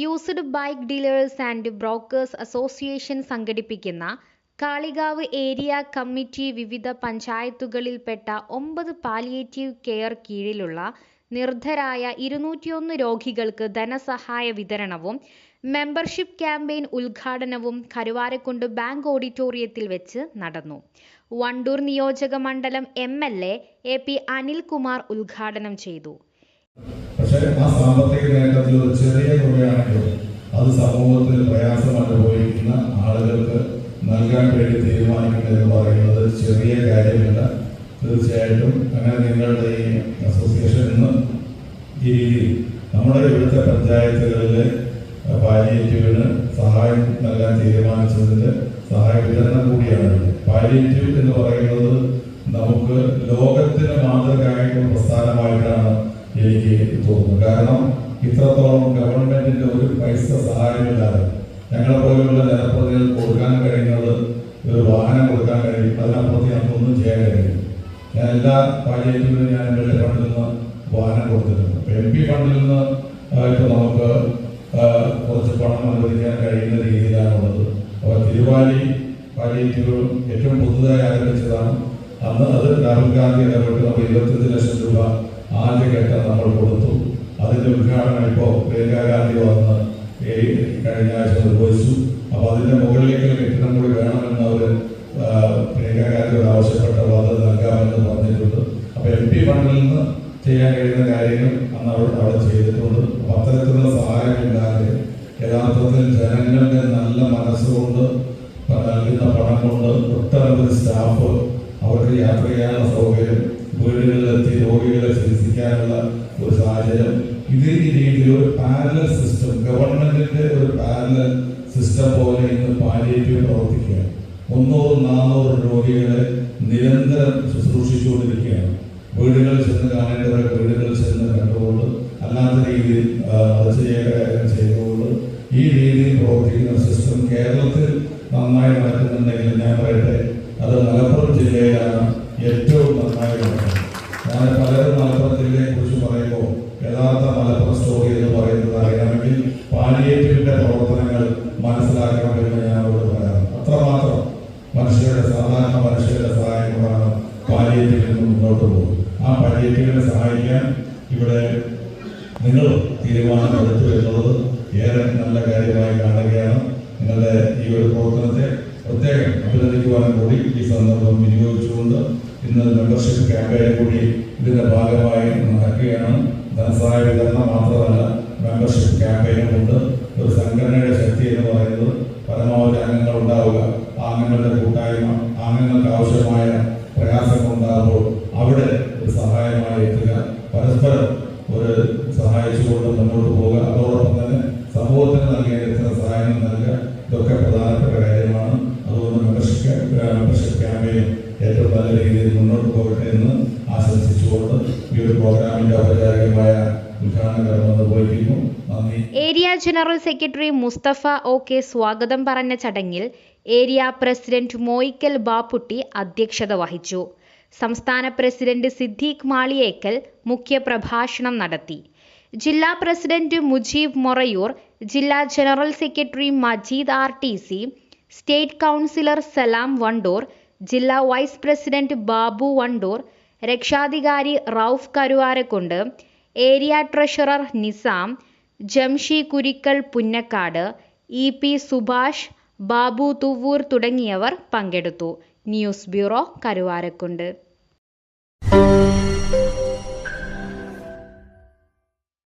Used bike dealers and brokers association സംഘടിപ്പിക്കുന്ന Kalikavu area committee വിവിധ പഞ്ചായത്തുകളിൽപ്പെട്ട ഒമ്പത് പാലിയേറ്റീവ് കെയർ കീഴിലുള്ള നിർദ്ധരായ ഇരുന്നൂറ്റിയൊന്ന് രോഗികൾക്ക് ധനസഹായ വിതരണവും മെമ്പർഷിപ്പ് ക്യാമ്പയിൻ ഉദ്ഘാടനവും കരുവാരക്കുണ്ട് ബാങ്ക് ഓഡിറ്റോറിയത്തിൽ വെച്ച് നടന്നു. വണ്ടൂർ നിയോജക മണ്ഡലം M L A P Anilkumar ഉദ്ഘാടനം ചെയ്തു. പക്ഷേ ആ സാമ്പത്തിക നേട്ടത്തിൽ ഒരു ചെറിയ തുകയാണെങ്കിലും അത് സമൂഹത്തിൽ പ്രയാസം അനുഭവിക്കുന്ന ആളുകൾക്ക് നൽകാൻ വേണ്ടി തീരുമാനിക്കുന്നത് എന്ന് പറയുന്നത് ചെറിയ കാര്യമില്ല തീർച്ചയായിട്ടും അങ്ങനെ നിങ്ങളുടെ ഈ അസോസിയേഷൻ ഇന്ന് ഈ നമ്മുടെ ഇവിടുത്തെ പഞ്ചായത്തുകളിലെ പാലിയേറ്റീവിന് സഹായം നൽകാൻ തീരുമാനിച്ചതിന് സഹായ വിതരണം കൂടിയാണ്. പാലിയേറ്റീവ് എന്ന് പറയുന്നത് നമുക്ക് ലോകത്തിന് മാതൃകയായിട്ടുള്ള പ്രസ്ഥാനമായിട്ടാണ് എനിക്ക് തോന്നുന്നു. കാരണം ഇത്രത്തോളം ഗവൺമെന്റിന്റെ ഒരു പൈസ സഹായമില്ലാതെ ഞങ്ങളെ പോലെയുള്ള ജനപ്രതിനിധികൾ കൊടുക്കാൻ കഴിയുന്നത് ഒരു വാഹനം കൊടുക്കാൻ കഴിയും. അതിനപ്പുറത്ത് ഞങ്ങൾക്കൊന്നും ചെയ്യാൻ കഴിയും ഞാൻ എല്ലാ പാലിയേറ്റീവിനും ഞാൻ എം എൽ എ ഫണ്ടിൽ നിന്ന് വാഹനം കൊടുത്തിട്ടുണ്ട്. അപ്പം എം പി ഫണ്ടിൽ നിന്ന് ഇപ്പോൾ ഇപ്പൊ നമുക്ക് കുറച്ച് പണം അനുവദിക്കാൻ കഴിയുന്ന രീതിയിലാണുള്ളത് അപ്പോൾ തിരുവാലി പാലിയേറ്റീവ് ഏറ്റവും പുതുതായി ആരംഭിച്ചതാണ്. അന്ന് അത് രാഹുൽ ഗാന്ധി ഇടപെട്ട് നമ്മൾ ഇരുപത്തഞ്ച് ലക്ഷം രൂപ ആദ്യഘട്ടം നമ്മൾ കൊടുത്തു. അതിന്റെ ഉദ്ഘാടനം ഇപ്പോൾ പ്രിയങ്കാ ഗാന്ധി വന്ന് കഴിഞ്ഞ ആഴ്ച നിർവഹിച്ചു. അപ്പോൾ അതിന്റെ മുകളിലേക്ക് ഒരു കെട്ടിടം കൂടി വേണമെന്ന് അവർ പ്രിയങ്കാ ഗാന്ധിയോട് ആവശ്യപ്പെട്ടപ്പോൾ അത് നൽകാമെന്ന് പറഞ്ഞിട്ടുണ്ട്. അപ്പോൾ എം പി ഫണ്ടിൽ നിന്ന് ചെയ്യാൻ കഴിയുന്ന കാര്യങ്ങൾ അന്ന് അവിടെ അവിടെ ചെയ്തിട്ടുണ്ട്. അപ്പോൾ അത്തരത്തിലുള്ള സഹായമില്ലാതെ യഥാർത്ഥത്തിൽ ജനങ്ങളുടെ നല്ല മനസ്സുകൊണ്ട് നൽകുന്ന പണം കൊണ്ട് ഒട്ടനവധി സ്റ്റാഫ് അവർക്ക് യാത്ര ചെയ്യാനുള്ള സൗകര്യം സാഹചര്യം ഇതേ രീതിയിൽ ഒരു പാരലൽ സിസ്റ്റം ഗവൺമെന്റിന്റെ ഒരു പാരലൽ സിസ്റ്റം പോലെ ഇന്ന് പാലിയേറ്റീവ് പ്രവർത്തിക്കുകയാണ്. മുന്നൂറ് നാനൂറ് രോഗികളെ നിരന്തരം ശുശ്രൂഷിച്ചുകൊണ്ടിരിക്കുകയാണ്. വീടുകളിൽ ചെന്ന് കാണേണ്ടവരെ വീടുകളിൽ ചെന്ന് കണ്ടുകൊണ്ട് അല്ലാത്ത രീതിയിൽ അത് ചെയ്യേണ്ട ചെയ്തുകൊണ്ട് ഈ രീതിയിൽ പ്രവർത്തിക്കുന്ന സിസ്റ്റം കേരളത്തിൽ നന്നായി നടക്കുന്നുണ്ടെങ്കിൽ ഞാൻ പറയട്ടെ അത് മലപ്പുറം ജില്ലയിലാണ് ഏറ്റവും നന്നായി നടക്കുന്നത് ഞാൻ പലരും മലപ്പുറം ജില്ലയെ കുറിച്ച് പറയുമ്പോൾ യഥാർത്ഥ മലപ്പുറം സ്റ്റോറി എന്ന് പറയുന്നത് അറിയണമെങ്കിൽ പാലിയേറ്റീവിന്റെ പ്രവർത്തനങ്ങൾ മനസ്സിലാക്കണമെന്ന് ഞാൻ അവരോട് പറയാം അത്രമാത്രം മനുഷ്യരുടെ സാധാരണ മനുഷ്യരുടെ സഹായം കൊണ്ടാണ് പാലിയേറ്റീവിൽ നിന്ന് മുന്നോട്ട് പോകുന്നത്. ആ പാലിയേറ്റീവിനെ സഹായിക്കാൻ ഇവിടെ നിങ്ങൾ തീരുമാനമെടുത്തു എന്നുള്ളത് ഏറെ നല്ല കാര്യമായി കാണുകയാണ്. നിങ്ങളുടെ ഈ ഒരു പ്രവർത്തനത്തെ പ്രത്യേകം അഭിനന്ദിക്കുവാനും കൂടി ഈ സന്ദർഭം വിനിയോഗിച്ചുകൊണ്ട് ഇന്ന് മെമ്പർഷിപ്പ് ക്യാമ്പയിൻ കൂടി ഇതിന്റെ ഭാഗമായി നടക്കുകയാണ്. ധനസഹായ വിതരണം മാത്രമല്ല മെമ്പർഷിപ്പ് ക്യാമ്പയിനും ഉണ്ട് ഒരു സംഘടനയുടെ ശക്തി എന്ന് പറയുന്നത് പരമാവധി അംഗങ്ങൾ ഉണ്ടാവുക. ആ അംഗങ്ങളുടെ കൂട്ടായ്മ അംഗങ്ങൾക്ക് ആവശ്യമായ പ്രയാസങ്ങൾ ഉണ്ടാകുമ്പോൾ അവിടെ ഒരു സഹായമായി എത്തുക. പരസ്പരം ഒരു സഹായിച്ചുകൊണ്ട് മുന്നോട്ട് പോവുക. അതോടൊപ്പം തന്നെ സമൂഹത്തിന് നൽകേണ്ട area general secretary Musthafa O K സ്വാഗതം പറഞ്ഞ ചടങ്ങിൽ ഏരിയ പ്രസിഡന്റ് മോയിക്കൽ ബാപ്പുട്ടി അധ്യക്ഷത വഹിച്ചു. സംസ്ഥാന പ്രസിഡന്റ് സിദ്ദീഖ് മാളിയേക്കൽ മുഖ്യപ്രഭാഷണം നടത്തി. ജില്ലാ പ്രസിഡന്റ് മുജീബ് മൊറയൂർ ജില്ലാ general secretary Majeed R T C state councillor Salam Wandoor ജില്ലാ വൈസ് പ്രസിഡന്റ് ബാബു വണ്ടൂർ രക്ഷാധികാരി Rauf Karuvarakundu area treasurer Nizam Jamshi Kurikkal Punnakkad E P Subhash Babu Thuvvur തുടങ്ങിയവർ പങ്കെടുത്തു. News bureau Karuvarakundu.